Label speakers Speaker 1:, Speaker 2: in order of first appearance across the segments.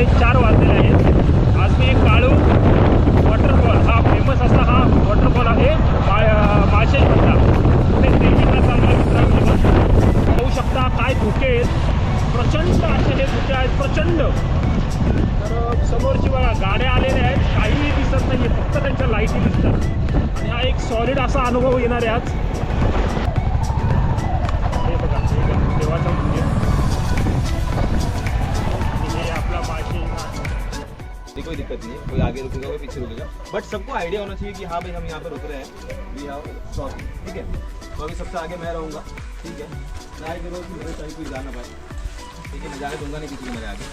Speaker 1: साडेचार वाजलेले आहेत. आज मी एक काळू वॉटरफॉल हा फेमस असा हा वॉटरफॉल आहे मा माळशेजमधला ते ट्रेकिंगला मित्रांनो पाहू शकता काय धुके आहेत. प्रचंड असे हे धुके आहेत प्रचंड. तर समोरची बघा गाड्या आलेल्या आहेत काहीही दिसत नाही आहे फक्त त्यांच्या लाईटी दिसतात. आणि हा एक सॉलिड असा अनुभव येणार आहे आज.
Speaker 2: कोई दिक्कत नहीं है कोई आगे रुकेगा कोई पीछे रुकेगा। बट सबको आइडिया होना चाहिए कि हाँ भाई हम यहाँ पर रुक रहे हैं। वी हैव शॉप ठीक है? तो अभी सबसे आगे मैं रहूँगा ठीक है? ट्राई करो कि मेरे साइड कोई जा ना पाए। ठीक है मैं जाने दूंगा नहीं किसी को मेरे आगे।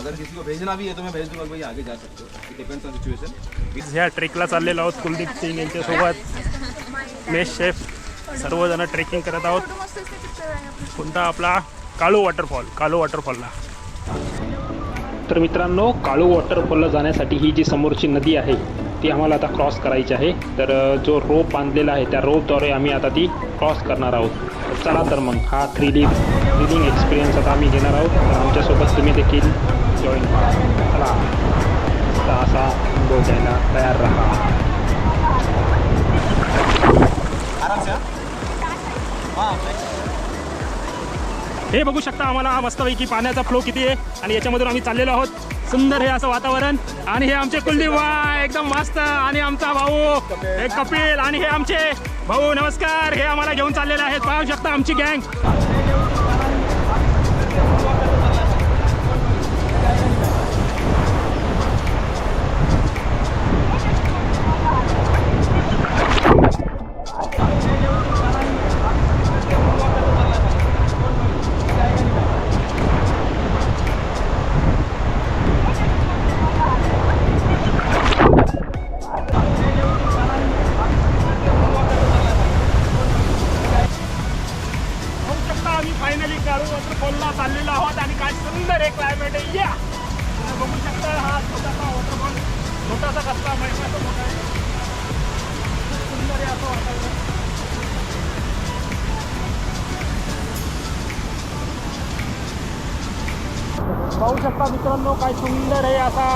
Speaker 2: अगर किसी को भेजना भी है तो मैं भेज दूंगा भाई आगे जा सकते हो। इट डिपेंड्स ऑन सिचुएशन
Speaker 1: ह्या ट्रेकला चाललेलो आहोत कुलदीप सिंग यांच्यासोबत. मेश शेफ सर्वजण ट्रेकिंग करत आहोत. कोणता आपला? काळू वॉटरफॉल काळू वॉटरफॉलला तर मित्रांनो काळू वॉटरफॉलला जाण्यासाठी ही जी समोरची नदी आहे ती आम्हाला आता क्रॉस करायची आहे. तर जो रोप बांधलेला आहे त्या रोपद्वारे आम्ही आता ती क्रॉस करणार आहोत. चला तर मग हा थ्री डी थ्रिलिंग एक्सपिरियन्स आता आम्ही घेणार आहोत. तर आमच्यासोबत तुम्ही देखील जॉईन व्हा चला. तर असा अनुभव घ्यायला तयार राहा.
Speaker 2: हे
Speaker 1: बघू शकता आम्हाला मस्तपैकी पाण्याचा फ्लो किती आहे. आणि याच्यामधून आम्ही चाललेलो आहोत. सुंदर हे असं वातावरण. आणि हे आमचे कुलदीप वा एकदम मस्त. आणि आमचा भाऊ हे कपिल. आणि हे आमचे भाऊ नमस्कार. हे आम्हाला घेऊन चाललेले आहेत. पाहू शकता आमची गँग काय क्लायमेट आहे. या! बघू शकता हा छोटासा वॉटरफॉल छोटासा कसला महिन्याचा मोठा आहे. खूप सुंदर आहे असं वातावरण. पाहू शकता मित्रांनो काय सुंदर आहे असा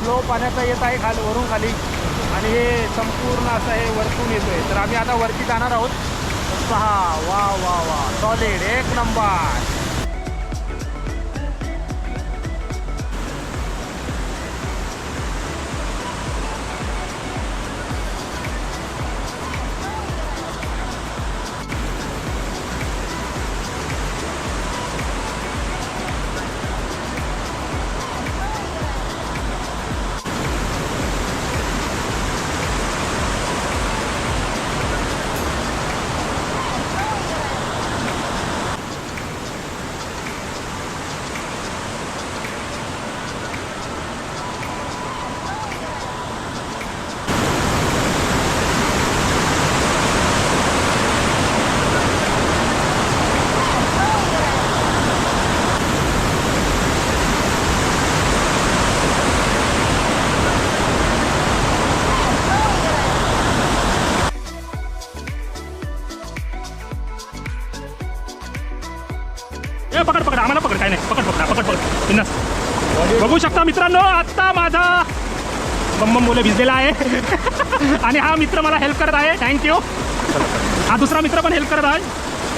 Speaker 1: फ्लो पाण्याचा येत आहे खाली वरून खाली. आणि हे संपूर्ण असं हे वरतून येतोय. तर आम्ही आता वरती जाणार आहोत. पहा वा वा वा. सॉलिड एक नंबर. पकड आम्हाला पकड काय नाही पकड पकड पकड पकड. बिंदास बघू शकता मित्रांनो आत्ता माझा बम बोले भिजलेला आहे. आणि हा मित्र मला हेल्प करत आहे. थँक्यू हा दुसरा मित्र पण हेल्प करत आहे.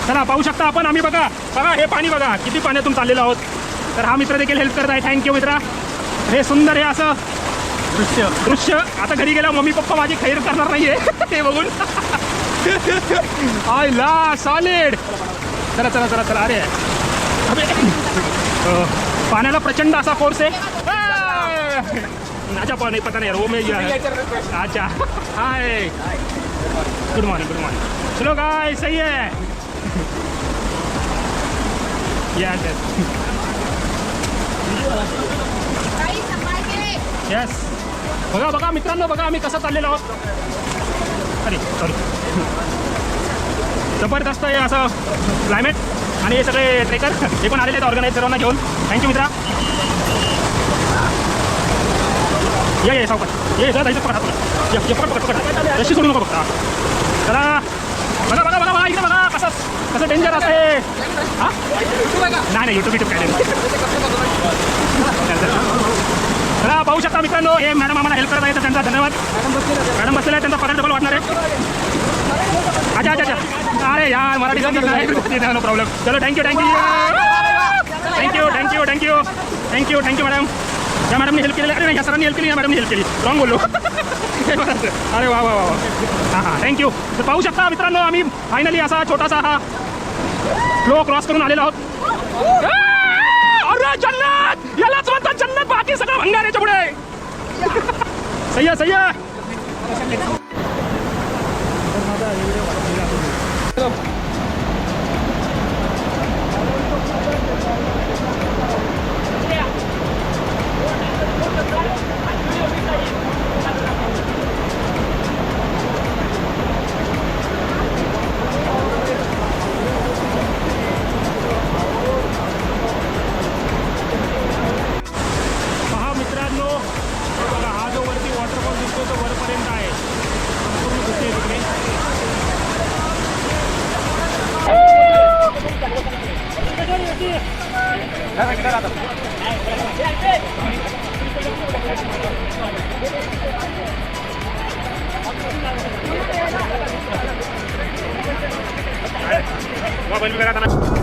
Speaker 1: चला पाहू शकता आपण. आम्ही बघा बघा हे पाणी बघा. किती पाण्यातून चाललेलो आहोत. तर हा मित्र देखील हेल्प करत आहे. थँक्यू मित्रा. हे सुंदर हे असं दृश्य. दृश्य. आता घरी गेला मम्मी पप्पा माझी खैर करणार नाहीये. ते बघून. आय ला सॉलिड चला चला चला चला. अरे पाण्याला प्रचंड असा फोर्स आहे. अच्छा पण पता नाही वो मैं अच्छा hi. Good morning good morning चलो गाय सही आहे. येस येस बघा बघा मित्रांनो बघा आम्ही कसं चाललेलो आहोत. अरे सॉरी जबरदस्त आहे असं क्लायमेट आणि हे सगळे ट्रेकर हे पण आलेले आहेत ऑर्गनाईज सर्वांना घेऊन. थँक्यू मित्रा. ये ये सावकाश. ये जरा जायचं पकडा हात पकड. ये पकड पकड पकड. रशी सोडू नको बघता चला. बघा बघा बघा बघा इकडे बघा कसं कसं डेंजर असते. हां? नाही नाही युट्यूब युट्यूब काय चला पाहू शकता मित्रांनो हे मॅडम आम्हाला हेल्प करत आहे तर त्यांचा धन्यवाद. मॅडम बसलेला आहे त्यांचा पगार डबल वाटणार आहे. अरे यार मराठी नो प्रॉब्लेम चलो thank you thank you thank you thank you thank you thank you thank you madam या मॅडमने हेल्प केली अरे नाही या सरांनी हेल्प केली या मॅडमने हेल्प केली. रॉंग बोललो. अरे वा वा वा हां हां थँक्यू तर पाहू शकता मित्रांनो आम्ही फायनली असा छोटासा हा फ्लो क्रॉस करून आलेलो आहोत! अरे जन्नत! यालाच म्हणतात जन्नत बाकी सगळं भंगार याच्यापुढे सही आहे मोबाईल वगैरे आता